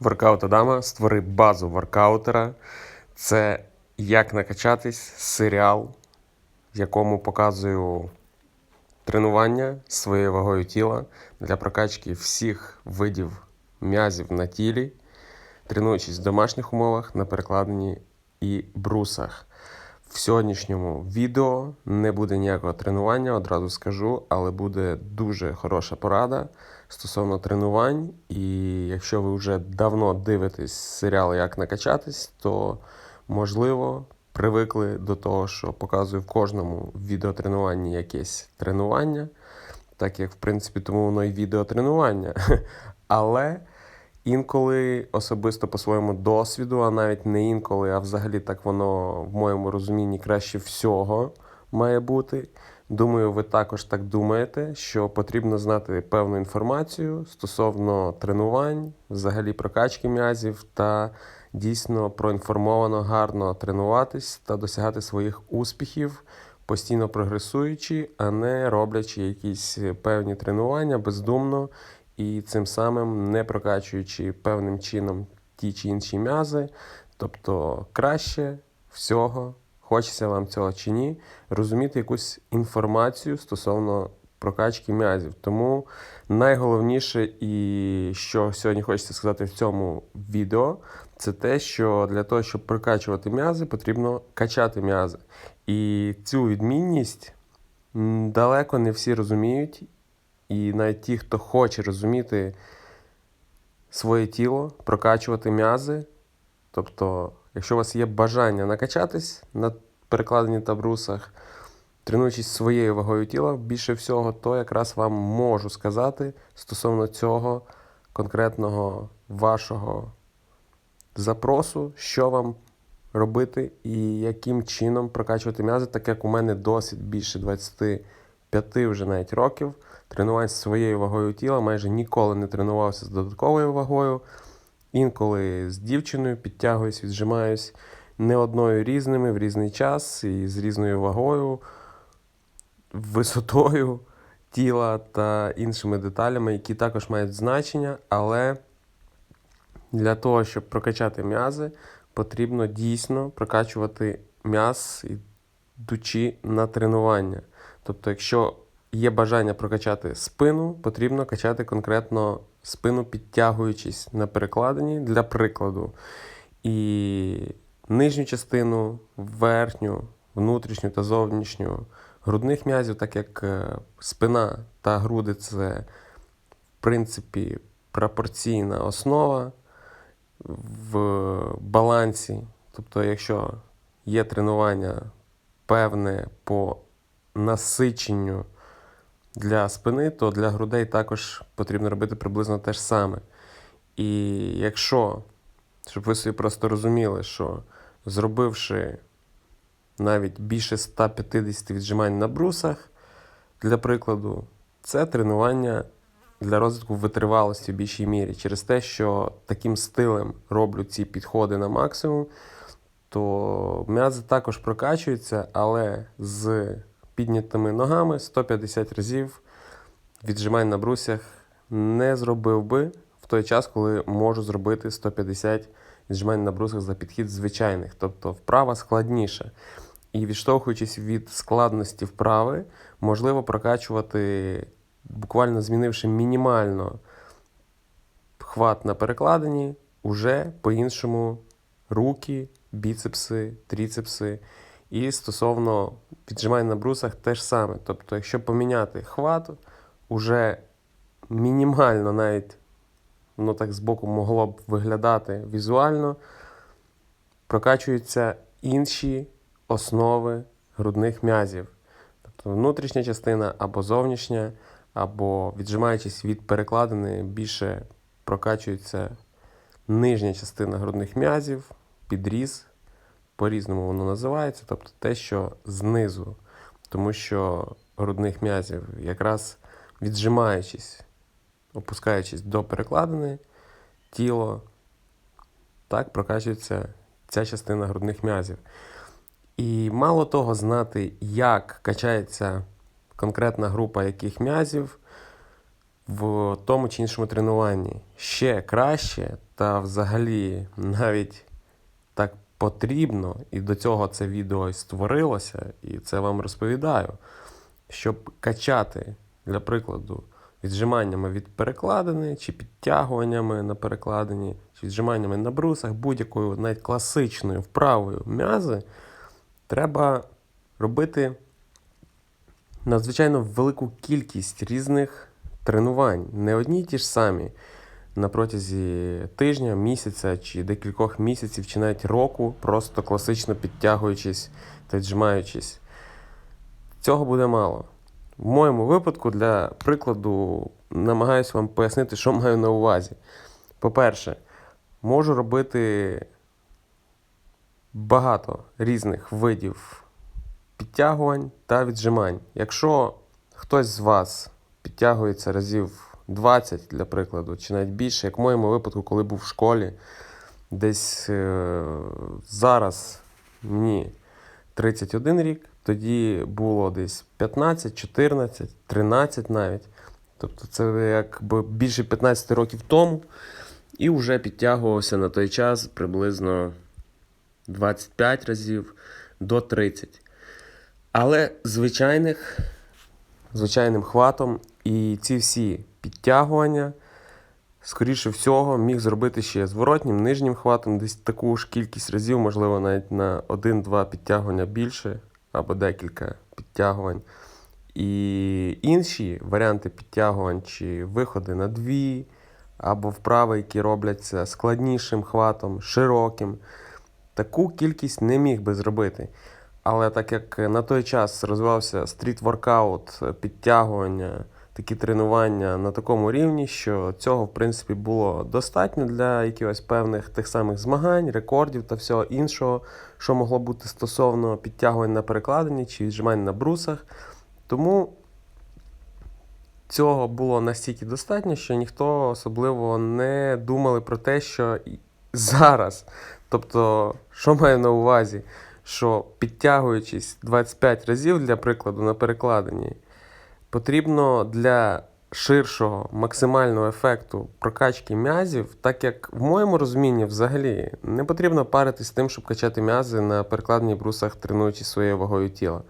Воркаут Адама створи базу воркаутера. Це як накачатись серіал, в якому показую тренування своєю вагою тіла для прокачки всіх видів м'язів на тілі, тренуючись в домашніх умовах на перекладині і брусах. В сьогоднішньому відео не буде ніякого тренування, одразу скажу, але буде дуже хороша порада стосовно тренувань. І якщо ви вже давно дивитесь серіал Як накачатись, то можливо привикли до того, що показую в кожному відеотренуванні якесь тренування, так як в принципі тому воно і відеотренування. Але інколи особисто по своєму досвіду, а навіть не інколи, а взагалі так воно в моєму розумінні краще всього має бути. Думаю, ви також так думаєте, що потрібно знати певну інформацію стосовно тренувань, взагалі прокачки м'язів та дійсно проінформовано гарно тренуватись та досягати своїх успіхів, постійно прогресуючи, а не роблячи якісь певні тренування бездумно і цим самим не прокачуючи певним чином ті чи інші м'язи. Тобто краще всього, хочеться вам цього чи ні, розуміти якусь інформацію стосовно прокачки м'язів. Тому найголовніше, і що сьогодні хочеться сказати в цьому відео, це те, що для того, щоб прокачувати м'язи, потрібно качати м'язи. І цю відмінність далеко не всі розуміють. І навіть ті, хто хоче розуміти своє тіло, прокачувати м'язи. Тобто, якщо у вас є бажання накачатись на перекладенні та брусах, тренуючись своєю вагою тіла, більше всього, то якраз вам можу сказати стосовно цього конкретного вашого запросу, що вам робити і яким чином прокачувати м'язи, так як у мене досить більше 25 вже навіть років тренувань своєю вагою тіла, майже ніколи не тренувався з додатковою вагою. Інколи з дівчиною підтягуюсь, віджимаюсь не одною різними в різний час і з різною вагою, висотою тіла та іншими деталями, які також мають значення, але для того, щоб прокачати м'язи, потрібно дійсно прокачувати м'яз, йдучи на тренування. Тобто, якщо є бажання прокачати спину, потрібно качати конкретно спину, підтягуючись на перекладині для прикладу. І нижню частину, верхню, внутрішню та зовнішню грудних м'язів, так як е, спина та груди це, в принципі, пропорційна основа в балансі. Тобто, якщо є тренування певне по насиченню для спини, то для грудей також потрібно робити приблизно те ж саме. І якщо, щоб ви собі просто розуміли, що зробивши навіть більше 150 віджимань на брусах, для прикладу, це тренування для розвитку витривалості в більшій мірі. Через те, що таким стилем роблю ці підходи на максимум, то м'язи також прокачуються, але з піднятими ногами 150 разів віджимань на брусях не зробив би в той час, коли можу зробити 150 віджимань на брусах за підхід звичайних. Тобто вправа складніша. І відштовхуючись від складності вправи, можливо прокачувати, буквально змінивши мінімально хват на перекладині, уже по-іншому руки, біцепси, тріцепси. І стосовно віджимань на брусах теж саме. Тобто, якщо поміняти хват, уже мінімально навіть воно так збоку могло б виглядати візуально, прокачуються інші основи грудних м'язів. Тобто внутрішня частина або зовнішня, або віджимаючись від перекладини, більше прокачується нижня частина грудних м'язів, підріз по-різному воно називається, тобто те, що знизу, тому що грудних м'язів, якраз віджимаючись, опускаючись до перекладини, тіло, так прокачується ця частина грудних м'язів. І мало того, знати, як качається конкретна група яких м'язів, в тому чи іншому тренуванні ще краще, та взагалі навіть так потрібно, і до цього це відео і створилося, і це вам розповідаю, щоб качати, для прикладу, віджиманнями від перекладини, чи підтягуваннями на перекладині, чи віджиманнями на брусах, будь-якою навіть класичною вправою м'язи, треба робити надзвичайно велику кількість різних тренувань, не одні й ті ж самі на протязі тижня, місяця чи декількох місяців, чи навіть року, просто класично підтягуючись та віджимаючись. Цього буде мало. В моєму випадку, для прикладу, намагаюся вам пояснити, що маю на увазі. По-перше, можу робити багато різних видів підтягувань та віджимань. Якщо хтось з вас підтягується разів 20, для прикладу, чи навіть більше, як в моєму випадку, коли був в школі, десь е, зараз мені 31 рік, тоді було десь 15, 14, 13 навіть. Тобто це якби більше 15 років тому. І вже підтягувався на той час приблизно 25 разів до 30. Але звичайних, звичайним хватом і ці всі підтягування, скоріше всього, міг зробити ще зворотнім, нижнім хватом, десь таку ж кількість разів, можливо, навіть на 1-2 підтягування більше, або декілька підтягувань. І інші варіанти підтягувань чи виходи на дві, або вправи, які робляться складнішим хватом, широким. Таку кількість не міг би зробити. Але так як на той час розвивався стріт-воркаут, підтягування, такі тренування на такому рівні, що цього, в принципі, було достатньо для якихось певних тих самих змагань, рекордів та всього іншого, що могло бути стосовно підтягувань на перекладині чи віджимань на брусах. Тому цього було настільки достатньо, що ніхто особливо не думали про те, що зараз. Тобто, що маю на увазі, що підтягуючись 25 разів, для прикладу, на перекладині, потрібно для ширшого максимального ефекту прокачки м'язів, так як в моєму розумінні взагалі не потрібно паритись з тим, щоб качати м'язи на перекладині брусах, тренуючи своєю вагою тіла.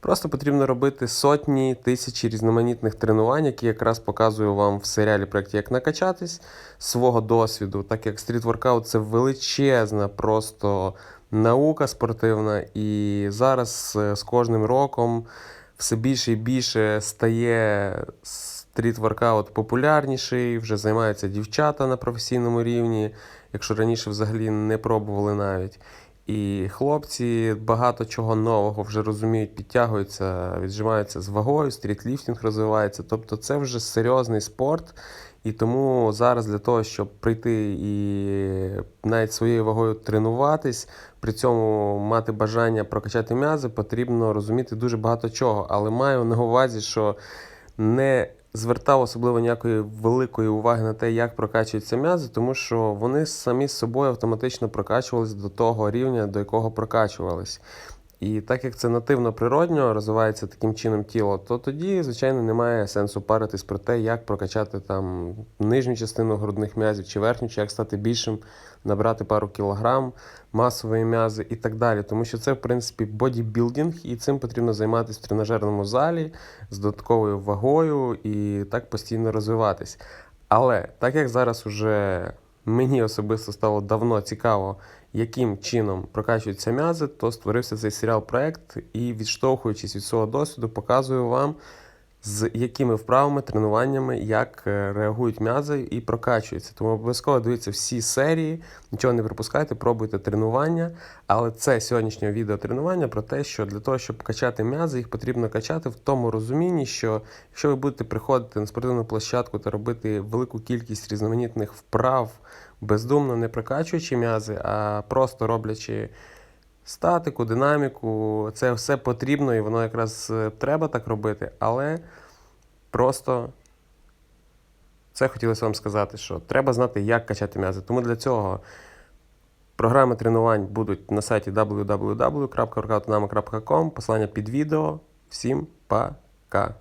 Просто потрібно робити сотні тисячі різноманітних тренувань, які якраз показую вам в серіалі проєкті Як накачатись свого досвіду, так як стріт-воркаут це величезна просто наука спортивна, і зараз е, з кожним роком все більше і більше стає стріт-воркаут популярніший, вже займаються дівчата на професійному рівні, якщо раніше взагалі не пробували навіть. І хлопці багато чого нового вже розуміють, підтягуються, віджимаються з вагою, стрітліфтинг розвивається. Тобто це вже серйозний спорт. І тому зараз для того, щоб прийти і навіть своєю вагою тренуватись, при цьому мати бажання прокачати м'язи, потрібно розуміти дуже багато чого. Але маю на увазі, що не звертав особливо ніякої великої уваги на те, як прокачуються м'язи, тому що вони самі з собою автоматично прокачувались до того рівня, до якого прокачувались. І так як це нативно природньо розвивається таким чином тіло, то тоді, звичайно, немає сенсу паритись про те, як прокачати там нижню частину грудних м'язів чи верхню, чи як стати більшим, набрати пару кілограм, масової м'язи і так далі. Тому що це, в принципі, бодібілдинг, і цим потрібно займатися в тренажерному залі з додатковою вагою і так постійно розвиватись. Але так як зараз уже мені особисто стало давно цікаво, яким чином прокачуються м'язи, то створився цей серіал-проект і, відштовхуючись від свого досвіду, показую вам, з якими вправами, тренуваннями, як е, реагують м'язи і прокачуються. Тому обов'язково дивіться всі серії, нічого не пропускайте, пробуйте тренування. Але це сьогоднішнє відео тренування про те, що для того, щоб качати м'язи, їх потрібно качати в тому розумінні, що якщо ви будете приходити на спортивну площадку та робити велику кількість різноманітних вправ, бездумно не прокачуючи м'язи, а просто роблячи статику, динаміку, це все потрібно і воно якраз е, треба так робити, але просто це хотілося вам сказати, що треба знати, як качати м'язи. Тому для цього програми тренувань будуть на сайті www.workoutnama.com, посилання під відео. Всім пока!